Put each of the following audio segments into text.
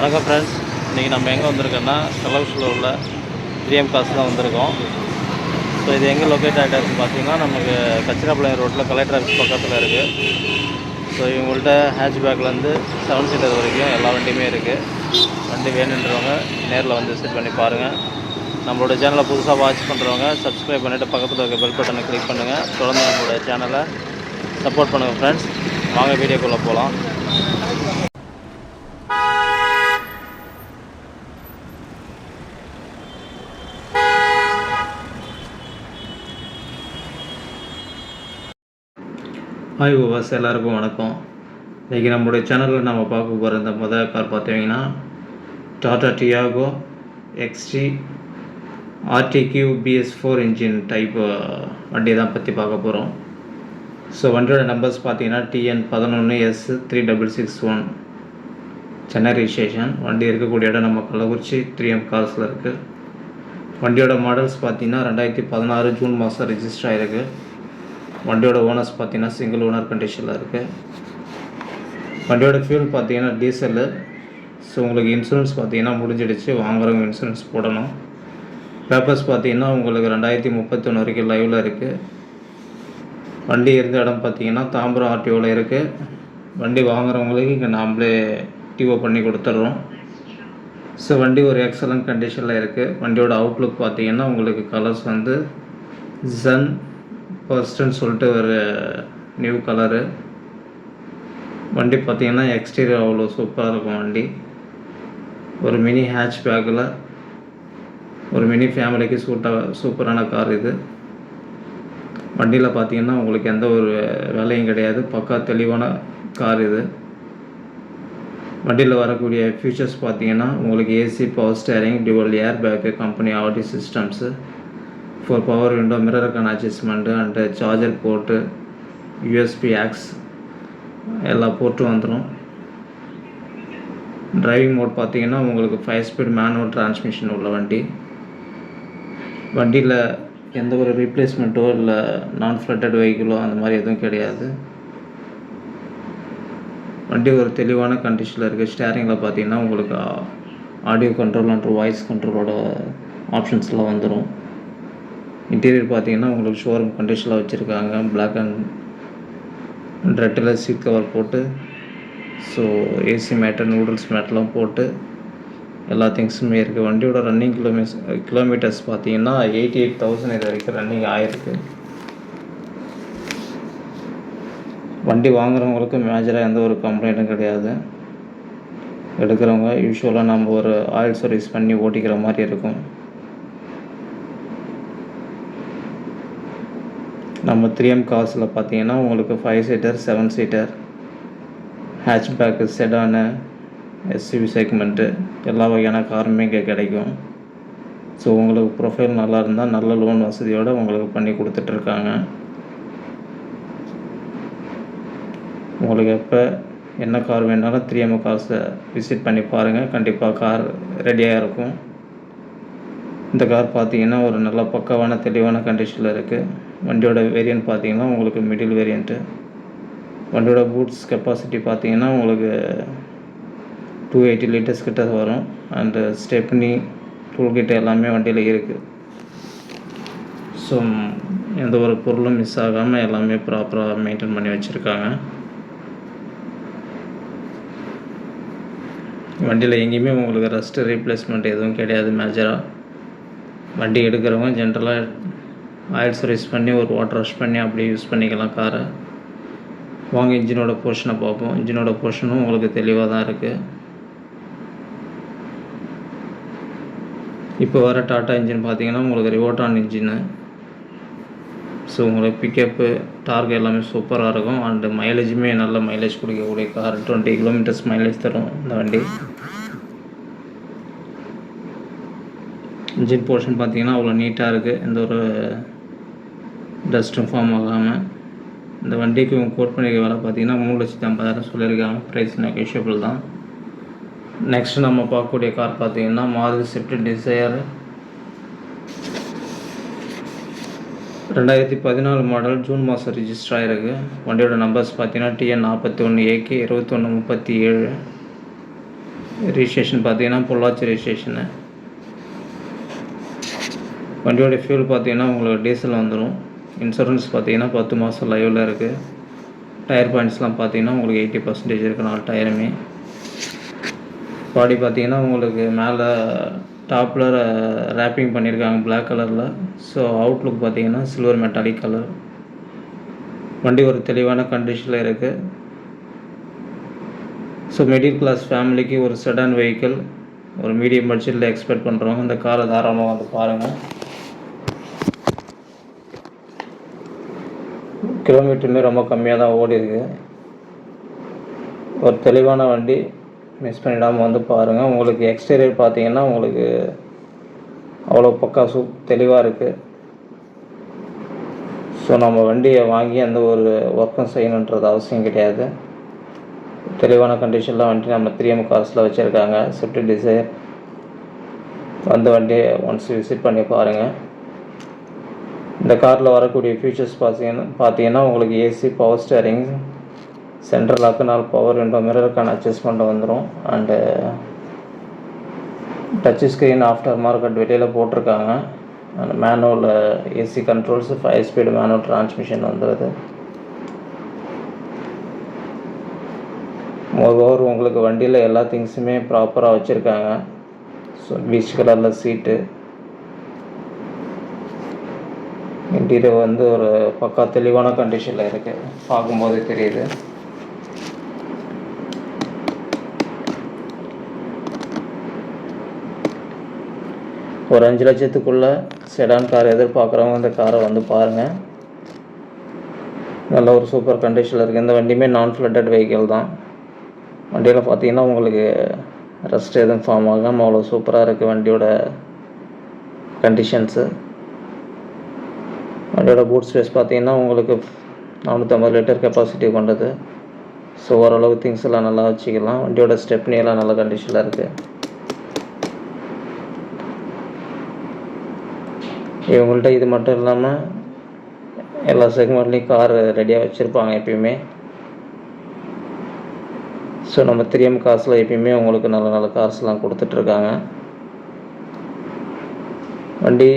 வணக்கம் ஃப்ரெண்ட்ஸ் இன்றைக்கி நம்ம எங்கே வந்திருக்கோன்னா கலர்ஸில் உள்ள த்ரீஎம் காசு தான் வந்திருக்கோம். ஸோ இது எங்கே லொக்கேட் ஆகிட்டு பார்த்தீங்கன்னா நமக்கு கச்சிராப்பாளையம் ரோட்டில் கலெக்டர் ஆஃபீஸ் பக்கத்தில் இருக்குது ஸோ இவங்கள்ட்ட ஹேட்ச்பேக்லேருந்து செவன் சீட்டர் வரைக்கும் எல்லா வண்டியுமே இருக்குது வண்டி வேணுன்றவங்க நேரில் வந்து விசிட் பண்ணி பாருங்கள் நம்மளோட சேனலை புதுசாக வாட்ச் பண்ணுறவங்க சப்ஸ்கிரைப் பண்ணிவிட்டு பக்கத்தில் இருக்க பெல் பட்டனை கிளிக் பண்ணுங்கள் தொடர்ந்து நம்மளோட சேனலை சப்போர்ட் பண்ணுங்கள் ஃப்ரெண்ட்ஸ் வாங்க வீடியோக்குள்ளே போகலாம் ஹாய் ஓவாஸ் எல்லாருக்கும் வணக்கம். இன்றைக்கி நம்மளுடைய சேனலில் நம்ம பார்க்க போகிற இந்த முதல் கார் பார்த்தீங்கன்னா Tata Tiago XT RTQ BS four engine type வண்டி தான் பற்றி பார்க்க போகிறோம் ஸோ வண்டியோட நம்பர்ஸ் பார்த்தீங்கன்னா டிஎன் பதினொன்று S three double six one Chennai registration வண்டி இருக்கக்கூடிய இடம் நம்ம கள்ளக்குறிச்சி த்ரீ எம் கார்ஸில் இருக்குது வண்டியோட மாடல்ஸ் பார்த்தீங்கன்னா ரெண்டாயிரத்தி பதினாறு ஜூன் மாதம் ரிஜிஸ்டர் ஆகிருக்கு வண்டியோட ஓனர்ஸ் பார்த்தீங்கன்னா சிங்கிள் ஓனர் கண்டிஷனில் இருக்குது வண்டியோட ஃபியூல் பார்த்தீங்கன்னா டீசலு ஸோ உங்களுக்கு இன்சூரன்ஸ் பார்த்தீங்கன்னா முடிஞ்சிடுச்சு. வாங்குறவங்க இன்சூரன்ஸ் போடணும். பேப்பர்ஸ் பார்த்தீங்கன்னா உங்களுக்கு ரெண்டாயிரத்தி முப்பத்தொன்று வரைக்கும் லைவில் இருக்குது வண்டி இருந்த இடம் பார்த்தீங்கன்னா தாம்பரம் ஆர்டிஓவில் இருக்குது வண்டி வாங்குறவங்களுக்கு இங்கே நாம்ளே டிஓ பண்ணி கொடுத்துட்றோம். ஸோ வண்டி ஒரு எக்ஸலண்ட் கண்டிஷனில் இருக்குது வண்டியோட அவுட்லுக் பார்த்தீங்கன்னா உங்களுக்கு கலர்ஸ் வந்து ஜன் ஃபர்ஸ்ட்டுன்னு சொல்லிட்டு ஒரு நியூ கலரு வண்டி பார்த்தீங்கன்னா எக்ஸ்டீரியர் அவ்வளோ சூப்பராக இருக்கும் வண்டி. ஒரு மினி ஹேட்ச் பேக்கில் ஒரு மினி ஃபேமிலிக்கு சூட்டாக சூப்பரான கார் இது. வண்டியில் பார்த்தீங்கன்னா உங்களுக்கு எந்த ஒரு வேலையும் கிடையாது. பக்கா தெளிவான கார் இது. வண்டியில் வரக்கூடிய ஃபியூச்சர்ஸ் பார்த்தீங்கன்னா உங்களுக்கு AC power steering dual air bag company audio systems four power window மிரருக்கான adjustment and charger port USB aux எல்லா போர்ட்டும் வந்துடும் டிரைவிங் மோட் பார்த்தீங்கன்னா உங்களுக்கு ஃபைவ் ஸ்பீட் மேனுவல் டிரான்ஸ்மிஷன் உள்ள வண்டி. வண்டியில் எந்த ஒரு ரீப்ளேஸ்மெண்ட்டோ இல்லை நான் ஃப்ளட்டட் வெஹிக்கிளோ அந்த மாதிரி எதுவும் கிடையாது. வண்டி ஒரு தெளிவான கண்டிஷனில் இருக்குது ஸ்டேரிங்கில் பார்த்தீங்கன்னா உங்களுக்கு ஆடியோ கண்ட்ரோல் அண்ட் வாய்ஸ் கண்ட்ரோலோட ஆப்ஷன்ஸ்லாம் வந்துடும் இன்டீரியர் பார்த்தீங்கன்னா உங்களுக்கு ஷோரூம் கண்டிஷனில் வச்சுருக்காங்க. பிளாக் அண்ட் ரெட்டில் சீட் கவர் போட்டு ஸோ ஏசி மேட்டு நூடுல்ஸ் மேட்லாம் போட்டு எல்லா திங்ஸுமே இருக்குது வண்டியோட ரன்னிங் கிலோமீட்டர்ஸ் கிலோமீட்டர்ஸ் பார்த்தீங்கன்னா எயிட்டி எயிட் தௌசண்ட் இது வரைக்கும் ரன்னிங் ஆகிருக்கு வண்டி வாங்குறவங்களுக்கு மேஜராக எந்த ஒரு கம்ப்ளைண்ட்டும் கிடையாது. எடுக்கிறவங்க யூஸ்வலாக நம்ம ஒரு ஆயில் சர்வீஸ் பண்ணி ஓட்டிக்கிற மாதிரி இருக்கும். நம்ம த்ரீ எம் கார்ஸில் பார்த்தீங்கன்னா உங்களுக்கு five seater seven seater hatchback sedan SUV segment எல்லா வகையான காருமே இங்கே கிடைக்கும். ஸோ உங்களுக்கு ப்ரொஃபைல் நல்லா இருந்தால் நல்ல லோன் வசதியோடு உங்களுக்கு பண்ணி கொடுத்துட்ருக்காங்க உங்களுக்கு எப்போ என்ன கார் வேணாலும் த்ரீ எம் கார்ஸை விசிட் பண்ணி பாருங்கள் கண்டிப்பாக கார் ரெடியாக இருக்கும். இந்த கார் பார்த்தீங்கன்னா ஒரு நல்ல பக்காவான தெளிவான கண்டிஷனில் இருக்குது வண்டியோட வேரியன்ட் பார்த்தீங்கன்னா உங்களுக்கு மிடில் வேரியண்ட்டு வண்டியோட பூட்ஸ் கெப்பாசிட்டி பார்த்தீங்கன்னா உங்களுக்கு டூ எயிட்டி லிட்டர்ஸ் கிட்ட வரும். அண்டு ஸ்டெப்னி டூல்கிட்ட எல்லாமே வண்டியில் இருக்குது ஸோ எந்த ஒரு பொருளும் மிஸ் ஆகாமல் எல்லாமே ப்ராப்பராக மெயின்டைன் பண்ணி வச்சுருக்காங்க. வண்டியில் எங்கேயுமே உங்களுக்கு ரஸ்ட்டு ரீப்ளேஸ்மெண்ட் எதுவும் கிடையாது மேஜராக வண்டி எடுக்கிறவங்க ஜென்ரலாக ஆயில் சர்வீஸ் பண்ணி ஒரு வாட்டர் வாஷ் பண்ணி அப்படியே யூஸ் பண்ணிக்கலாம் காரை வாங்க இன்ஜினோட போர்ஷனை பார்ப்போம். இன்ஜினோட போர்ஷனும் உங்களுக்கு தெளிவாக தான் இருக்குது இப்போ வர டாட்டா இன்ஜின் பார்த்தீங்கன்னா உங்களுக்கு ரிவோட்டான் இன்ஜினு ஸோ உங்களுக்கு பிக்கப்பு டார்க் எல்லாமே சூப்பராக இருக்கும். அண்டு மைலேஜுமே நல்ல மைலேஜ் கொடுக்கக்கூடிய கார் டுவெண்ட்டி கிலோமீட்டர்ஸ் மைலேஜ் தரும் இந்த வண்டி. இன்ஜின் போர்ஷன் பார்த்தீங்கன்னா அவ்வளோ நீட்டாக இருக்குது எந்த ஒரு டஸ்ட்டும் ஃபார்ம் ஆகாமல் இந்த வண்டிக்கு இவங்க கோட் பண்ணியிருக்க வேலை பார்த்தீங்கன்னா மூணு லட்சத்தி ஐம்பதாயிரம் சொல்லியிருக்காங்க. ப்ரைஸ் நெகோஷியபிள் தான். நெக்ஸ்ட் நம்ம பார்க்கக்கூடிய கார் பார்த்தீங்கன்னா மாருதி ஸ்விஃப்ட் டிசையர் ரெண்டாயிரத்தி பதினாலு மாடல் ஜூன் மாதம் ரிஜிஸ்டர் ஆகிருக்கு வண்டியோட நம்பர்ஸ் பார்த்தீங்கன்னா டிஎன் நாற்பத்தி ஒன்று ஏகே இருபத்தொன்று முப்பத்தி ஏழு ரிஜிஸ்ட்ரேஷன் பார்த்தீங்கன்னா பொள்ளாச்சி ரிஜிஸ்ட்ரேஷனு வண்டியோட ஃபியூல் பார்த்தீங்கன்னா உங்களுக்கு டீசல் வந்துடும் இன்சூரன்ஸ் பார்த்தீங்கன்னா பத்து மாதம் லைவில் இருக்குது டயர் பாயிண்ட்ஸ்லாம் பார்த்தீங்கன்னா உங்களுக்கு எயிட்டி பர்சன்டேஜ் இருக்குது நாலு டயருமே பாடி பார்த்தீங்கன்னா உங்களுக்கு மேலே டாப்பில் ரேப்பிங் பண்ணியிருக்காங்க பிளாக் கலரில் ஸோ அவுட்லுக் பார்த்தீங்கன்னா சில்வர் மெட்டாலிக் கலர் வண்டி ஒரு தெளிவான கண்டிஷனில் இருக்குது ஸோ மிடில் கிளாஸ் ஃபேமிலிக்கு ஒரு செடான் வெஹிக்கிள் ஒரு மீடியம் பட்ஜெட்டில் எக்ஸ்பெக்ட் பண்ணுறவங்க இந்த காரை தாராளமாக வந்து பாருங்கள் கிலோமீட்டருமே ரொம்ப கம்மியாக தான் ஓடி ஒரு தெளிவான வண்டி மிஸ் பண்ணிடாமல் வந்து பாருங்கள் உங்களுக்கு எக்ஸ்டீரியர் பார்த்தீங்கன்னா உங்களுக்கு அவ்வளோ பக்கா சூப் தெளிவாக இருக்குது ஸோ நம்ம வண்டியை வாங்கி அந்த ஒரு ஒர்க்கும் செய்யணுன்றது அவசியம் கிடையாது. தெளிவான கண்டிஷனில் வண்டி நம்ம த்ரீ எம் கார்ஸில் வச்சுருக்காங்க. ஸ்விஃப்ட் டிசைர் வந்து வண்டியை ஒன்ஸ் விசிட் பண்ணி பாருங்கள் இந்த காரில் வரக்கூடிய ஃபீச்சர்ஸ் பார்த்தீங்கன்னா பார்த்தீங்கன்னா உங்களுக்கு AC power steering central lock நாலு பவர் விண்டோ மிரருக்கான அட்ஜஸ்ட்மெண்ட் வந்துடும் and touch screen after market வெளியில் போட்டிருக்காங்க. And manual AC controls five speed manual transmission வந்துடுது ஓவர் உங்களுக்கு வண்டியில் எல்லா திங்ஸுமே ப்ராப்பராக வச்சுருக்காங்க. ஸோ பீச் கலரில் சீட்டு இன்டீரியர் வந்து ஒரு பக்கா தெளிவான கண்டிஷனில் இருக்குது பார்க்கும்போது தெரியுது. ஒரு அஞ்சு லட்சத்துக்குள்ளே செடான் கார் எதிர்பார்க்குறவங்க இந்த காரை வந்து பாருங்கள் நல்ல ஒரு சூப்பர் கண்டிஷனில் இருக்குது இந்த வண்டியுமே நான் ஃப்ளட்டட் வெஹிக்கிள் தான். வண்டியில் பார்த்தீங்கன்னா உங்களுக்கு ரெஸ்ட் எதுவும் ஃபார்ம் ஆகாமல் அவ்வளோ சூப்பராக இருக்குது வண்டியோட கண்டிஷன்ஸு வண்டியோட பூட் ஸ்பேஸ் பார்த்தீங்கன்னா உங்களுக்கு நானூற்றம்பது லிட்டர் கெப்பாசிட்டி கொண்டது ஸோ ஓரளவு திங்ஸ் எல்லாம் நல்லா வச்சுக்கலாம். வண்டியோட ஸ்டெப்னி எல்லாம் நல்ல கண்டிஷனில் இருக்குது இவங்கள்ட்ட இது மட்டும் இல்லாமல் எல்லா செக்மெண்ட்லேயும் கார் ரெடியாக வச்சுருப்பாங்க எப்பயுமே. ஸோ நம்ம திரியம் காசில் எப்பயுமே உங்களுக்கு நல்ல நல்ல கார்ஸ்லாம் கொடுத்துட்ருக்காங்க வண்டி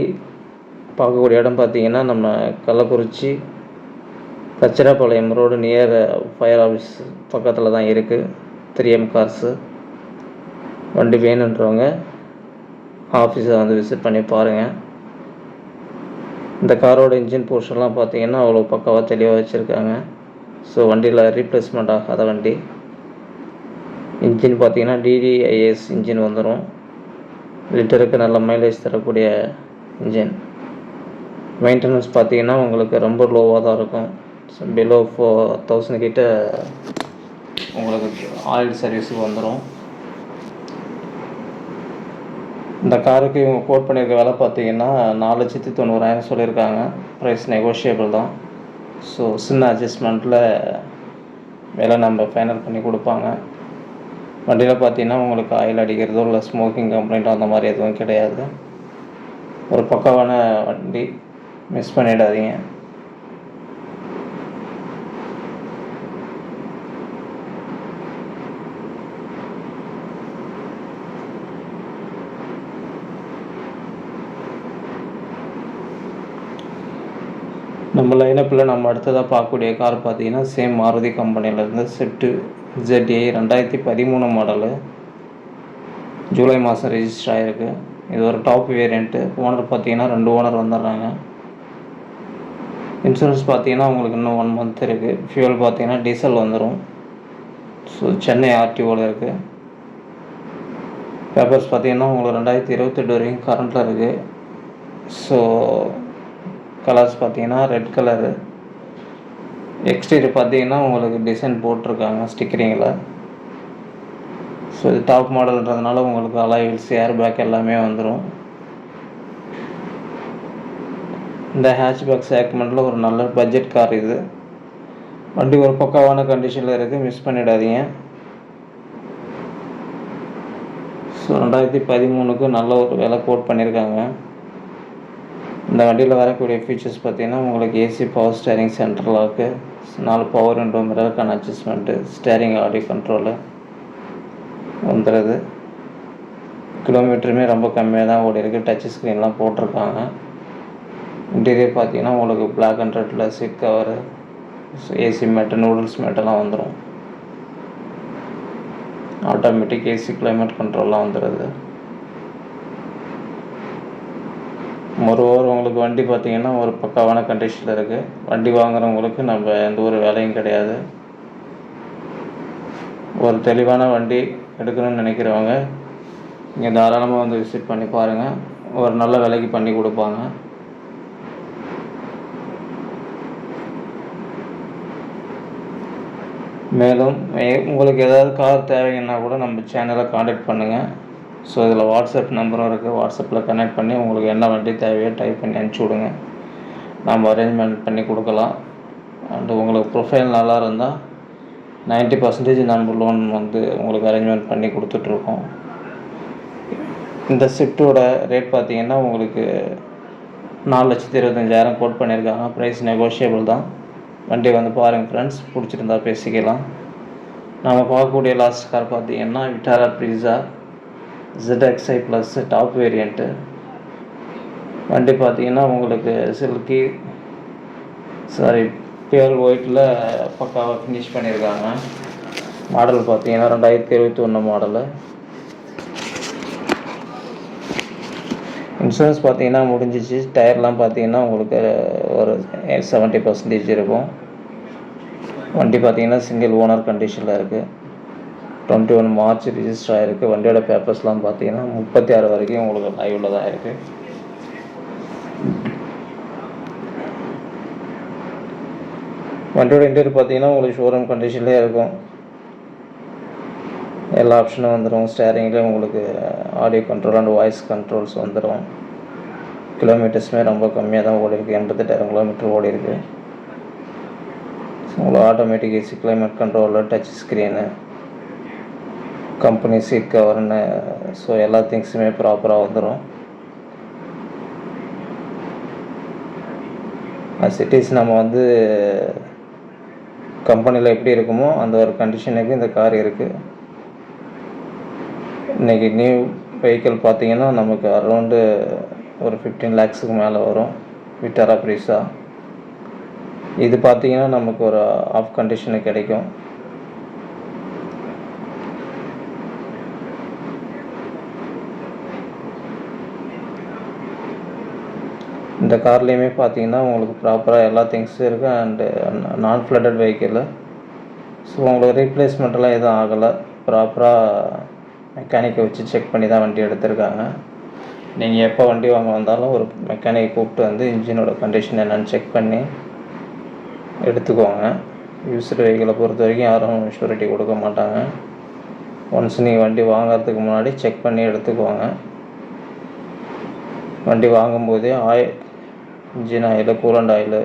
பார்க்கக்கூடிய இடம் பார்த்தீங்கன்னா நம்ம Kallakurichi Kachirapalayam road near fire office பக்கத்தில் தான் இருக்குது த்ரீ எம் கார்ஸு வண்டி வேணுன்றவங்க ஆஃபீஸை வந்து விசிட் பண்ணி பாருங்கள் இந்த காரோட இன்ஜின் போர்ஷன்லாம் பார்த்தீங்கன்னா அவ்வளோ பக்காவாக தெளிவாக வச்சுருக்காங்க. ஸோ வண்டியில் ரீப்ளேஸ்மெண்ட் ஆகாத வண்டி. இன்ஜின் பார்த்தீங்கன்னா டிடிஐஎஸ் இன்ஜின் வந்துடும் லிட்டருக்கு நல்ல மைலேஜ் தரக்கூடிய இன்ஜின் மெயின்டெனன்ஸ் பார்த்தீங்கன்னா உங்களுக்கு ரொம்ப லோவாக தான் இருக்கும். பிலோ ஃபோர் தௌசண்ட் கிட்ட உங்களுக்கு ஆயில் சர்வீஸுக்கு வந்துடும் இந்த காருக்கு இவங்க கோட் பண்ணியிருக்க விலை பார்த்தீங்கன்னா நாலு லட்சத்தி தொண்ணூறாயிரம் சொல்லியிருக்காங்க. ப்ரைஸ் நெகோஷியபிள் தான். ஸோ சின்ன அட்ஜஸ்ட்மெண்ட்டில் விலை நம்ம ஃபைனல் பண்ணி கொடுப்பாங்க. வண்டியில் பார்த்தீங்கன்னா உங்களுக்கு ஆயில் அடிக்கிறதோ இல்லை ஸ்மோக்கிங் கம்ப்ளைண்ட்டோ அந்த மாதிரி எதுவும் கிடையாது. ஒரு பக்காவான வண்டி மிஸ் பண்ணிடாதீங்க. நம்ம லைனப்பில் நம்ம அடுத்ததாக பார்க்கக்கூடிய கார் பார்த்தீங்கன்னா சேம் மாருதி கம்பெனியிலேருந்து ஸ்விஃப்ட்டு ஜெட்ஏ ரெண்டாயிரத்தி பதிமூணு மாடலு ஜூலை மாதம் ரெஜிஸ்டர் ஆகிருக்கு இது ஒரு டாப் வேரியண்ட்டு ஓனர் பார்த்தீங்கன்னா ரெண்டு ஓனர் வந்துடுறாங்க. இன்சூரன்ஸ் பார்த்தீங்கன்னா உங்களுக்கு இன்னும் ஒன் மந்த் இருக்குது ஃபியூல் பார்த்தீங்கன்னா டீசல் வந்துடும் ஸோ சென்னை ஆர்டிஓவில் இருக்குது பேப்பர்ஸ் பார்த்தீங்கன்னா உங்களுக்கு ரெண்டாயிரத்தி இருபத்தெட்டு வரைக்கும் கரண்ட்டில் இருக்குது ஸோ கலர்ஸ் பார்த்தீங்கன்னா ரெட் கலரு எக்ஸ்டீரியர் பார்த்தீங்கன்னா உங்களுக்கு டிசைன் போட்டிருக்காங்க ஸ்டிக்கரிங்கில் ஸோ இது டாப் மாடல்ன்றதுனால உங்களுக்கு அலாய்வில்ஸ் ஏர் பேக் எல்லாமே வந்துடும் இந்த ஹேட்ச்பேக் சேக்மெண்ட்டில் ஒரு நல்ல பட்ஜெட் கார் இது. வண்டி ஒரு பக்காவான கண்டிஷனில் இருக்குது மிஸ் பண்ணிடாதீங்க. ஸோ ரெண்டாயிரத்தி பதிமூணுக்கு நல்ல ஒரு விலை கோட் பண்ணியிருக்காங்க இந்த வண்டியில் வரக்கூடிய ஃபீச்சர்ஸ் பார்த்தீங்கன்னா உங்களுக்கு AC power steering centre lock நாலு பவர் விண்டோ மிரருக்கான அட்ஜஸ்ட்மெண்ட்டு ஸ்டேரிங் ஆடியோ கண்ட்ரோலு வந்துடுது கிலோமீட்டருமே ரொம்ப கம்மியாக தான் ஓடி இருக்குது டச் ஸ்க்ரீன்லாம் போட்டிருக்காங்க. இன்டீரியர் பார்த்தீங்கன்னா உங்களுக்கு பிளாக் அண்ட் ரெட்டில் seat cover AC mat noodles மேட்டெல்லாம் வந்துடும் ஆட்டோமேட்டிக் ஏசி கிளைமேட் கண்ட்ரோல்லாம் வந்துடுது மொரோவர் உங்களுக்கு வண்டி பார்த்தீங்கன்னா ஒரு பக்காவான கண்டிஷனில் இருக்குது வண்டி வாங்குறவங்களுக்கு நம்ம எந்த ஒரு வேலையும் கிடையாது. ஒரு தெளிவான வண்டி எடுக்கணும்னு நினைக்கிறவங்க இங்கே தாராளமாக வந்து விசிட் பண்ணி பாருங்கள் ஒரு நல்ல விலைக்கு பண்ணி கொடுப்பாங்க. மேலும் மே- உங்களுக்கு ஏதாவது கார் தேவைன்னா கூட நம்ம சேனலை காண்டாக்ட் பண்ணுங்கள் ஸோ இதில் வாட்ஸ்அப் நம்பரும் இருக்குது வாட்ஸ்அப்பில் கனெக்ட் பண்ணி உங்களுக்கு என்ன வண்டி தேவையோ டைப் பண்ணி அனுப்பிச்சி விடுங்க. நம்ம அரேஞ்ச்மெண்ட் பண்ணி கொடுக்கலாம். அண்டு உங்களுக்கு ப்ரொஃபைல் நல்லா இருந்தால் 90% பர்சன்டேஜ் நம்ம லோன் வந்து உங்களுக்கு அரேஞ்ச்மெண்ட் பண்ணி கொடுத்துட்ருக்கோம். இந்த ஷிஃப்ட்டோட ரேட் பார்த்திங்கன்னா உங்களுக்கு நாலு லட்சத்தி இருபத்தஞ்சாயிரம் கோட் பண்ணியிருக்காங்க ப்ரைஸ் நெகோஷியபிள் தான். வண்டி வந்து பாருங்கள் ஃப்ரெண்ட்ஸ் பிடிச்சிருந்தா பேசிக்கலாம். நம்ம பார்க்கக்கூடிய லாஸ்ட் கார் பார்த்தீங்கன்னா Vitara Brezza ZXi plus top variant வண்டி பார்த்தீங்கன்னா உங்களுக்கு சில்கி சாரி பியர் ஒயிட்டில் பக்காவாக ஃபினிஷ் பண்ணியிருக்காங்க. மாடல் பார்த்தீங்கன்னா ரெண்டாயிரத்தி இருபத்தி ஒன்று மாடலு இன்சூரன்ஸ் பார்த்தீங்கன்னா முடிஞ்சிச்சு. டயர்லாம் பார்த்தீங்கன்னா உங்களுக்கு ஒரு செவன்ட்டி பர்சன்டேஜ் இருக்கும். வண்டி பார்த்தீங்கன்னா சிங்கிள் ஓனர் கண்டிஷனில் இருக்குது டுவெண்ட்டி ஒன் மார்ச் ரிஜிஸ்டர் ஆகிருக்கு வண்டியோட பேப்பர்ஸ்லாம் பார்த்தீங்கன்னா முப்பத்தி ஆறு வரைக்கும் உங்களுக்கு லைவில் தான் இருக்குது வண்டியோட இன்டீரியர் பார்த்தீங்கன்னா உங்களுக்கு ஷோரூம் கண்டிஷன்லேயே இருக்கும். எல்லா ஆப்ஷனும் வந்துடும் ஸ்டேரிங்லேயும் உங்களுக்கு audio control and voice controls வந்துடும் கிலோமீட்டர்ஸுமே ரொம்ப கம்மியாக தான் ஓடி இருக்குது எண்பத்தெட்டாயிரம் கிலோமீட்டர் ஓடி இருக்குது உங்களுக்கு ஆட்டோமேட்டிக் ஏசி கிளைமேட் கண்ட்ரோலில் டச் ஸ்க்ரீனு கம்பெனி சீட் கவர்னு ஸோ எல்லா திங்ஸுமே ப்ராப்பராக வந்துடும் சிட்டிஸ் நம்ம வந்து கம்பெனியில் எப்படி இருக்குமோ அந்த ஒரு கண்டிஷனுக்கு இந்த கார் இருக்குது இன்றைக்கி நியூ வெஹிக்கிள் பார்த்தீங்கன்னா நமக்கு அரௌண்டு ஒரு ஃபிஃப்டீன் லேக்ஸுக்கு மேலே வரும். விட்டாரா ப்ரீஸா இது பார்த்தீங்கன்னா நமக்கு ஒரு ஆஃப் கண்டிஷனு கிடைக்கும். இந்த கார்லேயுமே பார்த்தீங்கன்னா உங்களுக்கு ப்ராப்பராக எல்லா திங்ஸும் இருக்குது அண்டு நான் ஃப்ளட்டட் வெஹிக்கிள் ஸோ உங்களுக்கு ரீப்ளேஸ்மெண்ட்லாம் எதுவும் ஆகலை. ப்ராப்பராக மெக்கானிக்கை வச்சு செக் பண்ணி தான் வண்டி எடுத்திருக்காங்க. நீங்கள் எப்போ வண்டி வாங்க வந்தாலும் ஒரு மெக்கானிக் கூப்பிட்டு வந்து இன்ஜினோட கண்டிஷன் என்னென்னு செக் பண்ணி எடுத்துக்கோங்க. யூஸ்டு வெஹிக்கிளை பொறுத்த வரைக்கும் யாரும் ஷூரிட்டி கொடுக்க மாட்டாங்க. ஒன்ஸ் நீங்கள் வண்டி வாங்குறதுக்கு முன்னாடி செக் பண்ணி எடுத்துக்கோங்க. வண்டி வாங்கும்போதே oil engine oil coolant oil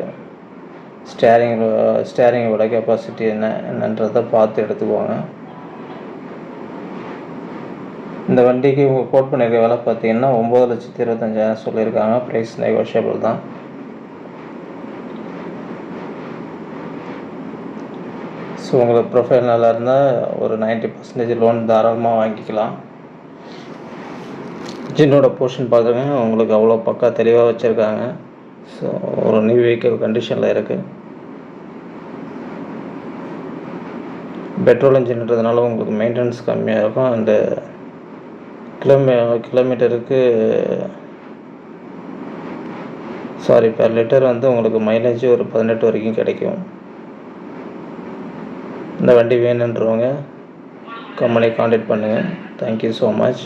steering ஸ்டேரிங்கோட capacity என்ன என்னன்றதை பார்த்து எடுத்துக்கோங்க. இந்த வண்டிக்கு கோட் பண்ணியிருக்க விலை பார்த்தீங்கன்னா ஒம்பது லட்சத்தி இருபத்தஞ்சாயிரம் சொல்லியிருக்காங்க. ப்ரைஸ் நெகோஷியபிள் தான். ஸோ உங்களுக்கு ப்ரொஃபைல் நல்லா இருந்தால் ஒரு 90% பர்சன்டேஜ் லோன் தாராளமாக வாங்கிக்கலாம். இன்ஜினோட போர்ஷன் பார்த்துங்க உங்களுக்கு அவ்வளோ பக்கா தெளிவாக வச்சுருக்காங்க. ஸோ ஒரு நியூ வெஹிக்கிள் கண்டிஷனில் இருக்குது பெட்ரோல் இன்ஜின்ன்றதுனால உங்களுக்கு மெயின்டெனன்ஸ் கம்மியாக இருக்கும். அண்டு கிலோமீ கிலோமீட்டருக்கு சாரி பெர் லிட்டர் வந்து உங்களுக்கு மைலேஜ் ஒரு பதினெட்டு வரைக்கும் கிடைக்கும். இந்த வண்டி வேணுன்றவங்க கம்பெனி காண்டாக்ட் பண்ணுங்கள் தேங்க்யூ ஸோ மச்